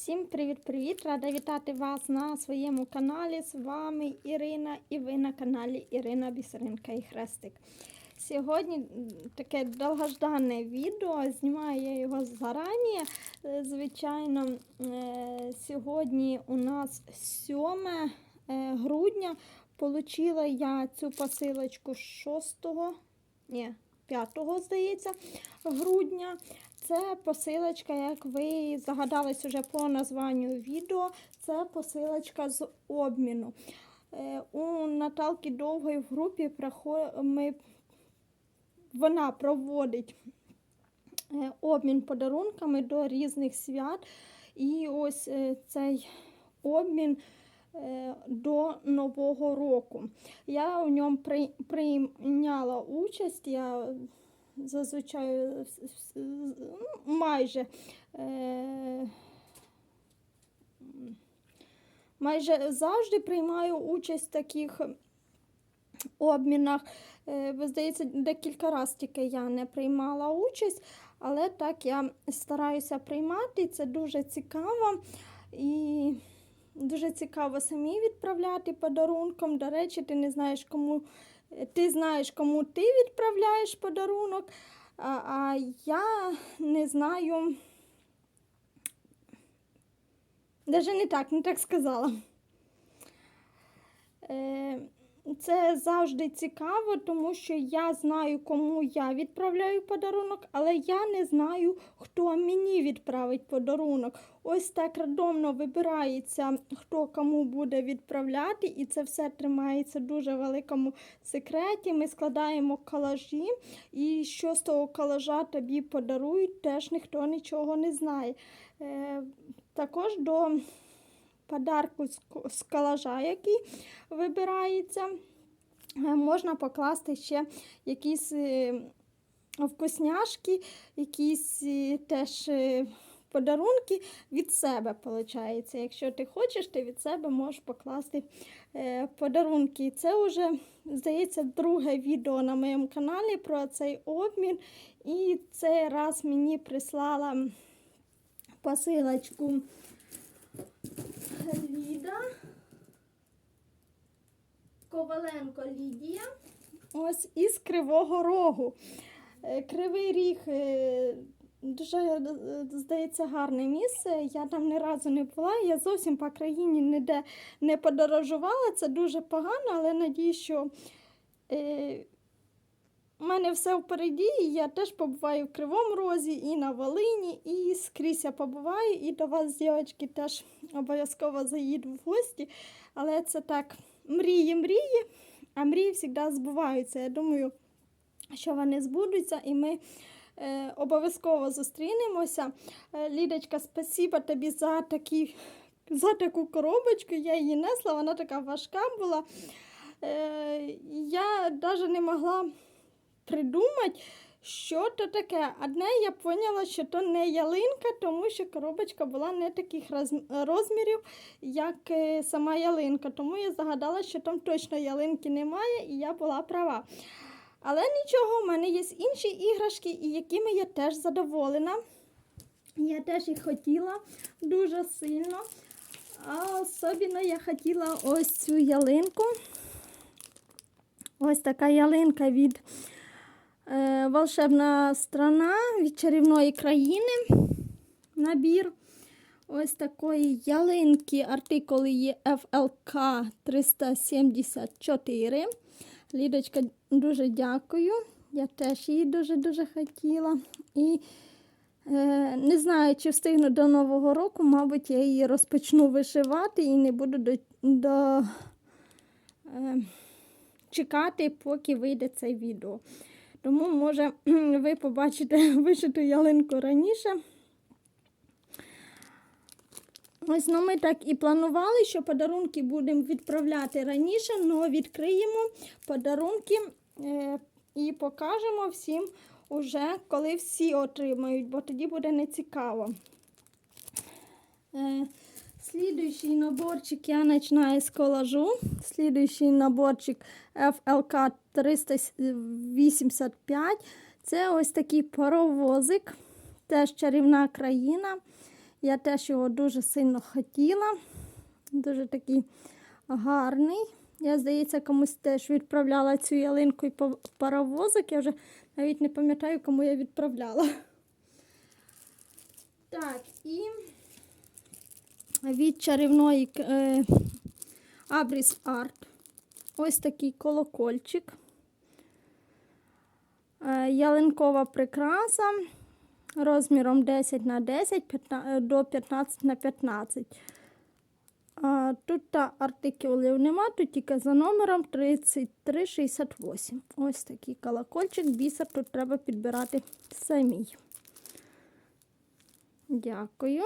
Всім привіт-привіт! Рада вітати вас на своєму каналі. З вами Ірина і ви на каналі Ірина Бісеринка і Хрестик. Сьогодні таке довгождане відео. Знімаю я його зарані. Е, Звичайно, е, сьогодні у нас 7 е, грудня. Получила я цю посилочку 6, ні, 5, здається, грудня. Це посилочка, як ви загадались уже по названню відео, це посилочка з обміну. Е, У Наталки Довгої в групі ми, вона проводить е, обмін подарунками до різних свят. І ось е, цей обмін до Нового року. Я у ньому прийняла участь. Я зазвичай е, ну, майже. Е, майже завжди приймаю участь в таких обмінах. Е, ви, Здається, декілька разів тільки я не приймала участь, але так я стараюся приймати, це дуже цікаво. І дуже цікаво самі відправляти подарунком. До речі, ти не знаєш, кому ти знаєш, кому ти відправляєш подарунок, а, я не знаю. Даже не так, не так сказала. Це завжди цікаво, тому що я знаю, кому я відправляю подарунок, але я не знаю, хто мені відправить подарунок. Ось так рандомно вибирається, хто кому буде відправляти, і це все тримається в дуже великому секреті. Ми складаємо колажі, і що з того колажа тобі подарують, теж ніхто нічого не знає. Е, Також до подарку з колажа, який вибирається, е, можна покласти ще якісь е, вкусняшки, якісь е, теж подарунки від себе, виходить. Якщо ти хочеш, ти від себе можеш покласти подарунки. Це вже, здається, друге відео на моєму каналі про цей обмін. І цей раз мені прислала посилочку Ліда. Коваленко Лідія. Ось із Кривого Рогу. Е, Кривий Ріг е, дуже, е, здається, гарне місце. Я там ні разу не була. Я зовсім по країні ніде не подорожувала. Це дуже погано, але надію, що у мене все впереді. і Я теж побуваю в Кривому Розі і на Волині, і скрізь я побуваю. І до вас, дівчатки, теж обов'язково заїду в гості. Але це так мрії, мрії, а мрії завжди збуваються. Я думаю, що вони збудуться, і ми е, обов'язково зустрінемося. Е, Лідочка, спасибо тобі за такі. За таку коробочку я її несла, вона така важка була. Е, я навіть не могла придумати, що то таке. Одне я поняла, що то не ялинка, тому що коробочка була не таких розмірів, як е, сама ялинка. Тому я загадала, що там точно ялинки немає, і я була права. Але нічого, в мене є інші іграшки, і якими я теж задоволена. Я теж їх хотіла дуже сильно. А особливо я хотіла ось цю ялинку. Ось така ялинка від Волшебна страна від чарівної країни. Набір ось такої ялинки. Артикули є FLK 374. Лідочка, дуже дякую. Я теж її дуже-дуже хотіла. І е, не знаю, чи встигну до Нового року, мабуть, я її розпочну вишивати і не буду до, до е, чекати, поки вийде це відео. Тому, може, ви побачите вишиту ялинку раніше. Ось ну, ми так і планували, що подарунки будемо відправляти раніше, але відкриємо подарунки е, і покажемо всім уже, коли всі отримають, бо тоді буде нецікаво. Слідуючий наборчик я починаю з колажу. Слідуючий наборчик FLK 385. Це ось такий паровозик, теж чарівна країна. Я теж його дуже сильно хотіла. Дуже такий гарний. Я, здається, комусь теж відправляла цю ялинку і паровозик. Я вже навіть не пам'ятаю, кому я відправляла. Так, і від чарівної е, Абріс Арт. Ось такий колокольчик. Е, ялинкова прикраса розміром 10 на 10 15, до 15 на 15. А, тут та артикулів нема, тут тільки за номером 3368. Ось такий колокольчик, бісер тут треба підбирати самій. Дякую.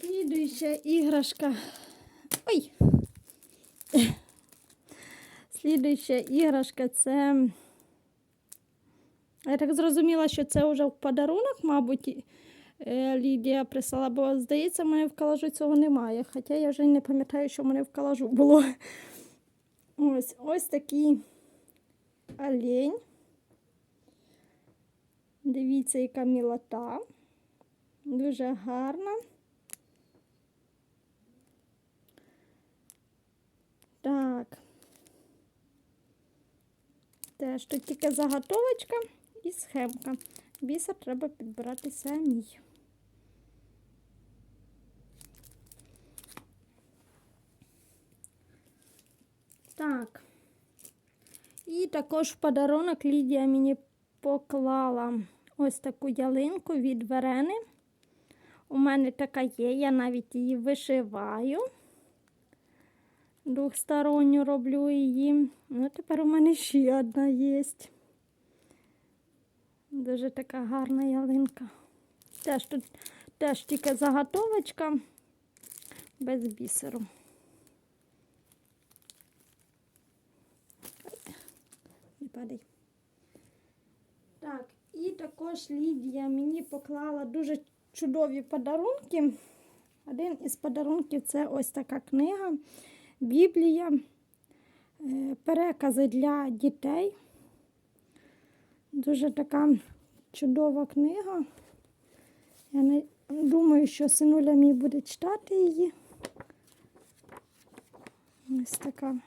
Слідуюча іграшка. Ой! Слідуюча іграшка це. Я так зрозуміла, що це вже в подарунок, мабуть, е, Лідія прислала, бо, здається, в мене в калажу цього немає. Хоча я вже не пам'ятаю, що в мене в калажу було. Ось ось такий олень. Дивіться, яка мілота. Дуже гарна. Так. Теж тут тільки заготовочка і схемка. Бісер треба підбирати самій. Так. І також в подарунок Лідія мені поклала ось таку ялинку від Верени. У мене така є, я навіть її вишиваю. Двохсторонню роблю її. Ну, тепер у мене ще одна є. Дуже така гарна ялинка. Теж тут теж тільки заготовочка без бісеру. Не падай. Так, і також Лідія мені поклала дуже чудові подарунки. Один із подарунків це ось така книга. Біблія, е, перекази для дітей. Дуже така чудова книга. Я не думаю, що синуля мій буде читати її. Ось така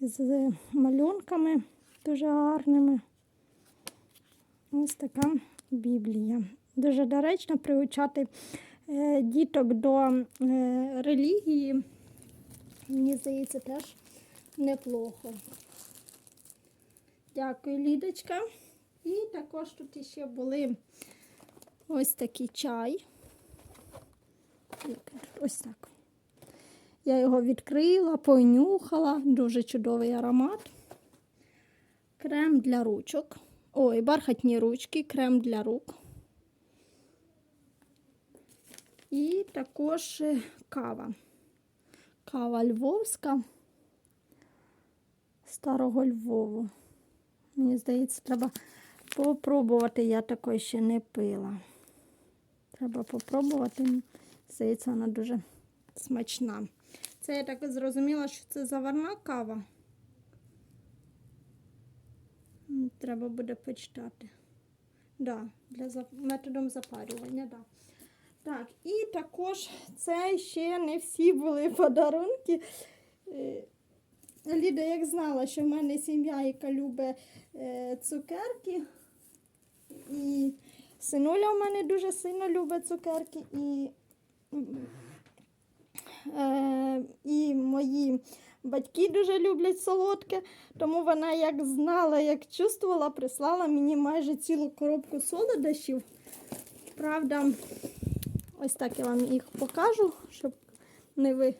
з малюнками дуже гарними. Ось така Біблія. Дуже доречно приучати е, діток до е, релігії. Мені здається, теж неплохо. Дякую, Лідочка. І також тут ще були ось такий чай. Ось так. Я його відкрила, понюхала, дуже чудовий аромат. Крем для ручок. Ой, бархатні ручки, крем для рук. І також е, кава. Кава Львовська старого Львову. Мені здається, треба попробувати. Я такої ще не пила. Треба попробувати. Здається, вона дуже смачна. Це я так зрозуміла, що це заварна кава. Треба буде почитати. Да, для методом запарювання, да. Так, і також це ще не всі були подарунки. Е, Ліда, як знала, що в мене сім'я, яка любить е, цукерки. І синуля в мене дуже сильно любить цукерки. І, е, і мої батьки дуже люблять солодке. Тому вона як знала, як чувствувала, прислала мені майже цілу коробку солодощів. Правда, ось так я вам їх покажу, щоб не, ви,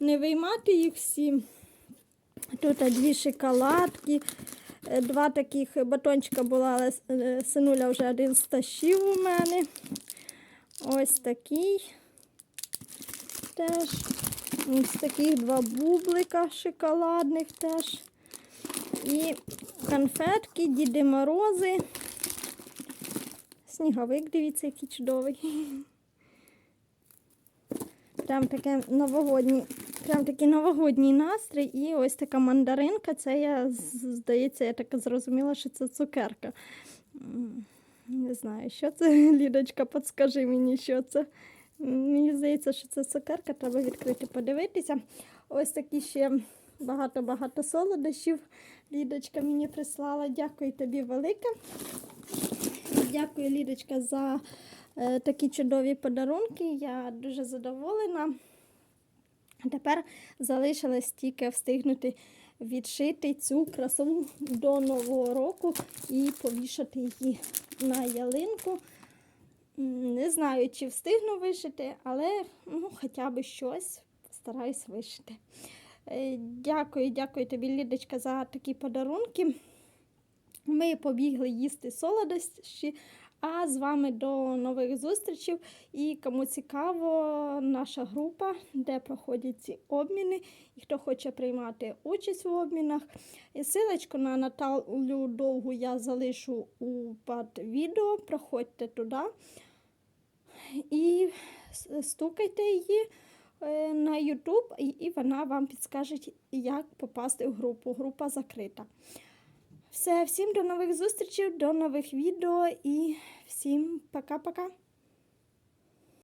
не виймати їх всі. Тут дві шоколадки, е, два таких батончика була, але е, синуля вже один стащив у мене. Ось такий теж. Ось таких два бублика шоколадних теж. І конфетки, Діди Морози. Сніговик, дивіться, який чудовий. Прям таке новогодній, прям такий новогодній настрій. І ось така мандаринка. Це я, здається, я так зрозуміла, що це цукерка. Не знаю, що це. Лідочка, підскажи мені, що це. Мені здається, що це цукерка, треба відкрити, подивитися. Ось такі ще багато-багато солодощів. Лідочка мені прислала. Дякую тобі велике. Дякую, Лідочка, за е, такі чудові подарунки. Я дуже задоволена. Тепер залишилось тільки встигнути відшити цю красу до Нового року і повішати її на ялинку. Не знаю, чи встигну вишити, але ну, хоча б щось стараюсь вишити. Е, Дякую, дякую тобі, Лідочка, за такі подарунки. Ми побігли їсти солодощі. А з вами до нових зустрічей. І кому цікаво, наша група, де проходять ці обміни, і хто хоче приймати участь у обмінах. Силочку на Наталю Довгу я залишу у під відео. Проходьте туди і стукайте її е, на YouTube, і вона вам підскаже, як попасти в групу. Група закрита. Все, всім до нових зустрічей, до нових відео і всім пока-пока.